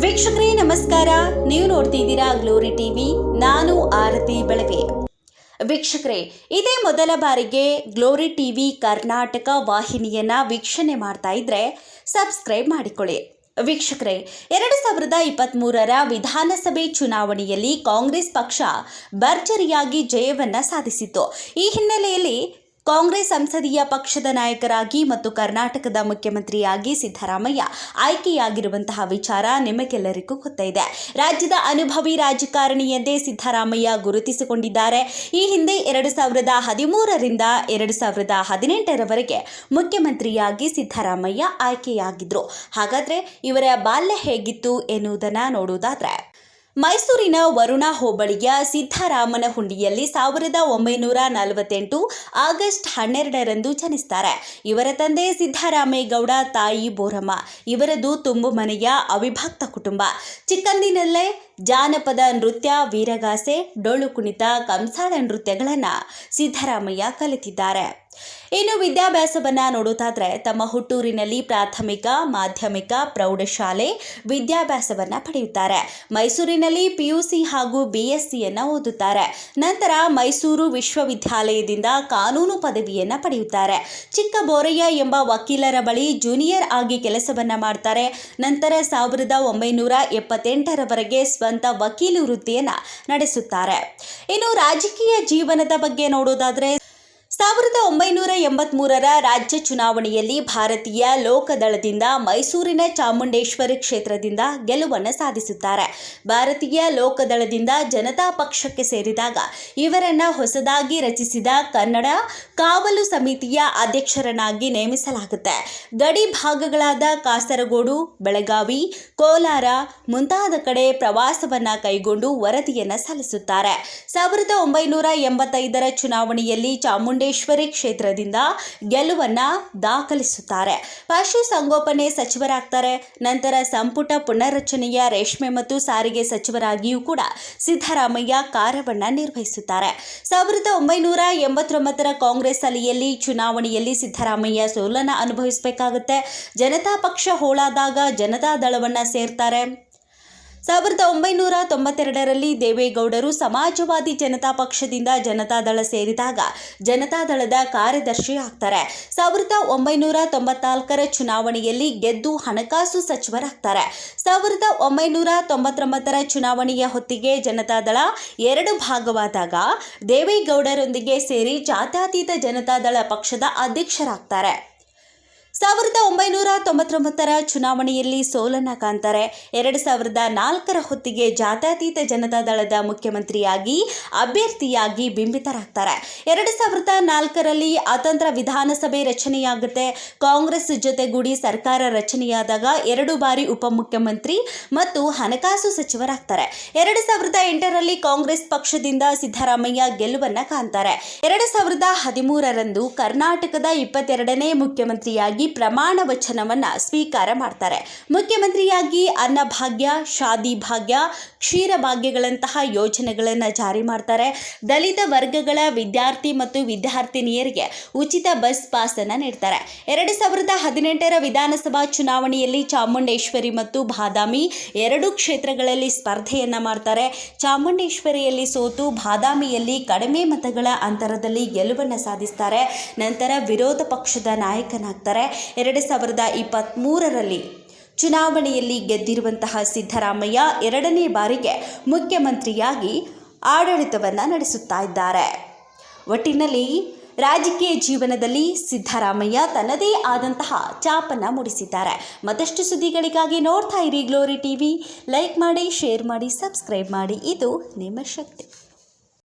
ವೀಕ್ಷಕರೇ, ನಮಸ್ಕಾರ. ನೀವು ನೋಡ್ತಿದ್ದೀರಾ ಗ್ಲೋರಿ ಟಿವಿ. ನಾನು ಆರತಿ ಬೆಳವೆ. ವೀಕ್ಷಕರೇ, ಇದೇ ಮೊದಲ ಬಾರಿಗೆ ಗ್ಲೋರಿ ಟಿವಿ ಕರ್ನಾಟಕ ವಾಹಿನಿಯನ್ನ ವೀಕ್ಷಣೆ ಮಾಡ್ತಾ ಇದ್ರೆ ಸಬ್ಸ್ಕ್ರೈಬ್ ಮಾಡಿಕೊಳ್ಳಿ. ವೀಕ್ಷಕರೇ, ಎರಡು ಸಾವಿರದ ಇಪ್ಪತ್ತ್ಮೂರರ ವಿಧಾನಸಭೆ ಚುನಾವಣೆಯಲ್ಲಿ ಕಾಂಗ್ರೆಸ್ ಪಕ್ಷ ಭರ್ಜರಿಯಾಗಿ ಜಯವನ್ನ ಸಾಧಿಸಿತ್ತು. ಈ ಹಿನ್ನೆಲೆಯಲ್ಲಿ ಕಾಂಗ್ರೆಸ್ ಸಂಸದೀಯ ಪಕ್ಷದ ನಾಯಕರಾಗಿ ಮತ್ತು ಕರ್ನಾಟಕದ ಮುಖ್ಯಮಂತ್ರಿಯಾಗಿ ಸಿದ್ದರಾಮಯ್ಯ ಆಯ್ಕೆಯಾಗಿರುವಂತಹ ವಿಚಾರ ನಿಮಗೆಲ್ಲರಿಗೂ ಗೊತ್ತಿದೆ ರಾಜ್ಯದ ಅನುಭವಿ ರಾಜಕಾರಣಿ ಎಂದೇ ಸಿದ್ದರಾಮಯ್ಯ ಗುರುತಿಸಿಕೊಂಡಿದ್ದಾರೆ. ಈ ಹಿಂದೆ ಎರಡು ಸಾವಿರದ ಹದಿಮೂರರಿಂದ ಎರಡು ಸಾವಿರದ ಹದಿನೆಂಟರವರೆಗೆ ಮುಖ್ಯಮಂತ್ರಿಯಾಗಿ ಸಿದ್ದರಾಮಯ್ಯ ಆಯ್ಕೆಯಾಗಿದ್ರು. ಹಾಗಾದರೆ ಇವರ ಬಾಲ್ಯ ಹೇಗಿತ್ತು ಎನ್ನುವುದನ್ನು ನೋಡುವುದಾದ್ರೆ ಮೈಸೂರಿನ ವರುಣಾ ಹೋಬಳಿಯ ಸಿದ್ದರಾಮನ ಹುಂಡಿಯಲ್ಲಿ ಸಾವಿರದ ಒಂಬೈನೂರ ನಲವತ್ತೆಂಟು ಆಗಸ್ಟ್ ಹನ್ನೆರಡರಂದು ಜನಿಸ್ತಾರೆ. ಇವರ ತಂದೆ ಸಿದ್ದರಾಮೇಗೌಡ ತಾಯಿ ಬೋರಮ್ಮ. ಇವರದು ತುಂಬು ಮನೆಯ ಅವಿಭಕ್ತ ಕುಟುಂಬ. ಚಿಕ್ಕಂದಿನಲ್ಲೇ ಜಾನಪದ ನೃತ್ಯ, ವೀರಗಾಸೆ, ಡೊಳ್ಳು ಕುಣಿತ, ಕಂಸಾಳ ನೃತ್ಯಗಳನ್ನು ಸಿದ್ದರಾಮಯ್ಯ ಕಲಿತಿದ್ದಾರೆ. ಇನ್ನು ವಿದ್ಯಾಭ್ಯಾಸವನ್ನ ನೋಡೋದಾದ್ರೆ ತಮ್ಮ ಹುಟ್ಟೂರಿನಲ್ಲಿ ಪ್ರಾಥಮಿಕ, ಮಾಧ್ಯಮಿಕ, ಪ್ರೌಢಶಾಲೆ ವಿದ್ಯಾಭ್ಯಾಸವನ್ನ ಪಡೆಯುತ್ತಾರೆ. ಮೈಸೂರಿನಲ್ಲಿ ಪಿಯುಸಿ ಹಾಗೂ ಬಿಎಸ್ಸಿಯನ್ನ ಓದುತ್ತಾರೆ. ನಂತರ ಮೈಸೂರು ವಿಶ್ವವಿದ್ಯಾಲಯದಿಂದ ಕಾನೂನು ಪದವಿಯನ್ನ ಪಡೆಯುತ್ತಾರೆ. ಚಿಕ್ಕ ಬೋರಯ್ಯ ಎಂಬ ವಕೀಲರ ಬಳಿ ಜೂನಿಯರ್ ಆಗಿ ಕೆಲಸವನ್ನ ಮಾಡ್ತಾರೆ. ನಂತರ ಸಾವಿರದ ಒಂಬೈನೂರ ಎಪ್ಪತ್ತೆಂಟರವರೆಗೆ ಸ್ವಂತ ವಕೀಲು ವೃತ್ತಿಯನ್ನ ನಡೆಸುತ್ತಾರೆ. ಇನ್ನು ರಾಜಕೀಯ ಜೀವನದ ಬಗ್ಗೆ ನೋಡೋದಾದ್ರೆ ಸಾವಿರದ ಒಂಬೈನೂರ ಎಂಬತ್ಮೂರರ ರಾಜ್ಯ ಚುನಾವಣೆಯಲ್ಲಿ ಭಾರತೀಯ ಲೋಕದಳದಿಂದ ಮೈಸೂರಿನ ಚಾಮುಂಡೇಶ್ವರಿ ಕ್ಷೇತ್ರದಿಂದ ಗೆಲುವನ್ನು ಸಾಧಿಸುತ್ತಾರೆ. ಭಾರತೀಯ ಲೋಕದಳದಿಂದ ಜನತಾ ಪಕ್ಷಕ್ಕೆ ಸೇರಿದಾಗ ಇವರನ್ನು ಹೊಸದಾಗಿ ರಚಿಸಿದ ಕನ್ನಡ ಕಾವಲು ಸಮಿತಿಯ ಅಧ್ಯಕ್ಷರನ್ನಾಗಿ ನೇಮಿಸಲಾಗುತ್ತೆ. ಗಡಿ ಭಾಗಗಳಾದ ಕಾಸರಗೋಡು, ಬೆಳಗಾವಿ, ಕೋಲಾರ ಮುಂತಾದ ಕಡೆ ಪ್ರವಾಸವನ್ನು ಕೈಗೊಂಡು ವರದಿಯನ್ನು ಸಲ್ಲಿಸುತ್ತಾರೆ. ಸಾವಿರದ ಒಂಬೈನೂರ ಎಂಬತ್ತೈದರ ಚುನಾವಣೆಯಲ್ಲಿ ಚಾಮುಂಡೇಶ್ವರಿ ಕ್ಷೇತ್ರದಿಂದ ಗೆಲುವನ್ನ ದಾಖಲಿಸುತ್ತಾರೆ. ಪಶುಸಂಗೋಪನೆ ಸಚಿವರಾಗ್ತಾರೆ. ನಂತರ ಸಂಪುಟ ಪುನರ್ರಚನೆಯ ರೇಷ್ಮೆ ಮತ್ತು ಸಾರಿಗೆ ಸಚಿವರಾಗಿಯೂ ಕೂಡ ಸಿದ್ದರಾಮಯ್ಯ ಕಾರ್ಯವನ್ನು ನಿರ್ವಹಿಸುತ್ತಾರೆ. ಸಾವಿರದ ಒಂಬೈನೂರ ಎಂಬತ್ತೊಂಬತ್ತರ ಕಾಂಗ್ರೆಸ್ ಅಲಿಯಲ್ಲಿ ಚುನಾವಣೆಯಲ್ಲಿ ಸಿದ್ದರಾಮಯ್ಯ ಸೋಲನ್ನು ಅನುಭವಿಸಬೇಕಾಗುತ್ತೆ. ಜನತಾ ಪಕ್ಷ ಹೋಳಾದಾಗ ಜನತಾ ದಳವನ್ನು ಸೇರ್ತಾರೆ. ಸಾವಿರದ ಒಂಬೈನೂರ ತೊಂಬತ್ತೆರಡರಲ್ಲಿ ದೇವೇಗೌಡರು ಸಮಾಜವಾದಿ ಜನತಾ ಪಕ್ಷದಿಂದ ಜನತಾದಳ ಸೇರಿದಾಗ ಜನತಾದಳದ ಕಾರ್ಯದರ್ಶಿ ಆಗ್ತಾರೆ. ಸಾವಿರದ ಒಂಬೈನೂರ ತೊಂಬತ್ನಾಲ್ಕರ ಚುನಾವಣೆಯಲ್ಲಿ ಗೆದ್ದು ಹಣಕಾಸು ಸಚಿವರಾಗ್ತಾರೆ. ಸಾವಿರದ ಒಂಬೈನೂರ ತೊಂಬತ್ತೊಂಬತ್ತರ ಚುನಾವಣೆಯ ಹೊತ್ತಿಗೆ ಜನತಾದಳ ಎರಡು ಭಾಗವಾದಾಗ ದೇವೇಗೌಡರೊಂದಿಗೆ ಸೇರಿ ಜಾತ್ಯತೀತ ಜನತಾದಳ ಪಕ್ಷದ ಅಧ್ಯಕ್ಷರಾಗ್ತಾರೆ. ಸಾವಿರದ ಒಂಬೈನೂರ ತೊಂಬತ್ತೊಂಬತ್ತರ ಚುನಾವಣೆಯಲ್ಲಿ ಸೋಲನ್ನ ಕಾಣ್ತಾರೆ. ಎರಡು ಸಾವಿರದ ನಾಲ್ಕರ ಹೊತ್ತಿಗೆ ಜಾತ್ಯತೀತ ಜನತಾದಳದ ಮುಖ್ಯಮಂತ್ರಿಯಾಗಿ, ಅಭ್ಯರ್ಥಿಯಾಗಿ ಬಿಂಬಿತರಾಗ್ತಾರೆ. ಎರಡು ಸಾವಿರದ ನಾಲ್ಕರಲ್ಲಿ ಅತಂತ್ರ ವಿಧಾನಸಭೆ ರಚನೆಯಾಗುತ್ತೆ. ಕಾಂಗ್ರೆಸ್ ಜೊತೆಗೂಡಿ ಸರ್ಕಾರ ರಚನೆಯಾದಾಗ ಎರಡು ಬಾರಿ ಉಪಮುಖ್ಯಮಂತ್ರಿ ಮತ್ತು ಹಣಕಾಸು ಸಚಿವರಾಗ್ತಾರೆ. ಎರಡು ಸಾವಿರದ ಎಂಟರಲ್ಲಿ ಕಾಂಗ್ರೆಸ್ ಪಕ್ಷದಿಂದ ಸಿದ್ದರಾಮಯ್ಯ ಗೆಲುವನ್ನ ಕಾಣ್ತಾರೆ. ಎರಡು ಸಾವಿರದ ಹದಿಮೂರರಂದು ಕರ್ನಾಟಕದ ಇಪ್ಪತ್ತೆರಡನೇ ಮುಖ್ಯಮಂತ್ರಿಯಾಗಿ ಪ್ರಮಾಣ ವಚನವನ್ನು ಸ್ವೀಕಾರ ಮಾಡ್ತಾರೆ. ಮುಖ್ಯಮಂತ್ರಿಯಾಗಿ ಅನ್ನಭಾಗ್ಯ ಶಾದಿ ಭಾಗ್ಯ, ಕ್ಷೀರ ಭಾಗ್ಯಗಳಂತಹ ಯೋಜನೆಗಳನ್ನು ಜಾರಿ ಮಾಡ್ತಾರೆ. ದಲಿತ ವರ್ಗಗಳ ವಿದ್ಯಾರ್ಥಿ ಮತ್ತು ವಿದ್ಯಾರ್ಥಿನಿಯರಿಗೆ ಉಚಿತ ಬಸ್ ಪಾಸ್ ಅನ್ನ ನೀಡ್ತಾರೆ. ಎರಡು ಸಾವಿರದ ಹದಿನೆಂಟರ ವಿಧಾನಸಭಾ ಚುನಾವಣೆಯಲ್ಲಿ ಚಾಮುಂಡೇಶ್ವರಿ ಮತ್ತು ಬಾದಾಮಿ ಎರಡು ಕ್ಷೇತ್ರಗಳಲ್ಲಿ ಸ್ಪರ್ಧೆಯನ್ನ ಮಾಡ್ತಾರೆ. ಚಾಮುಂಡೇಶ್ವರಿಯಲ್ಲಿ ಸೋತು ಬಾದಾಮಿಯಲ್ಲಿ ಕಡಿಮೆ ಮತಗಳ ಅಂತರದಲ್ಲಿ ಗೆಲುವನ್ನು ಸಾಧಿಸ್ತಾರೆ. ನಂತರ ವಿರೋಧ ಪಕ್ಷದ ನಾಯಕನಾಗ್ತಾರೆ. ಎರಡು ಸಾವಿರದ ಇಪ್ಪತ್ತ್ಮೂರರಲ್ಲಿ ಚುನಾವಣೆಯಲ್ಲಿ ಗೆದ್ದಿರುವಂತಹ ಸಿದ್ದರಾಮಯ್ಯ ಎರಡನೇ ಬಾರಿಗೆ ಮುಖ್ಯಮಂತ್ರಿಯಾಗಿ ಆಡಳಿತವನ್ನು ನಡೆಸುತ್ತಾ ಇದ್ದಾರೆ. ಒಟ್ಟಿನಲ್ಲಿ ರಾಜಕೀಯ ಜೀವನದಲ್ಲಿ ಸಿದ್ದರಾಮಯ್ಯ ತನ್ನದೇ ಆದಂತಹ ಚಾಪನ್ನು ಮೂಡಿಸಿದ್ದಾರೆ. ಮತ್ತಷ್ಟು ಸುದ್ದಿಗಳಿಗಾಗಿ ನೋಡ್ತಾ ಇರಿ ಗ್ಲೋರಿ ಟಿವಿ ಲೈಕ್ ಮಾಡಿ ಶೇರ್ ಮಾಡಿ ಸಬ್ಸ್ಕ್ರೈಬ್ ಮಾಡಿ. ಇದು ನಿಮ್ಮ ಶಕ್ತಿ.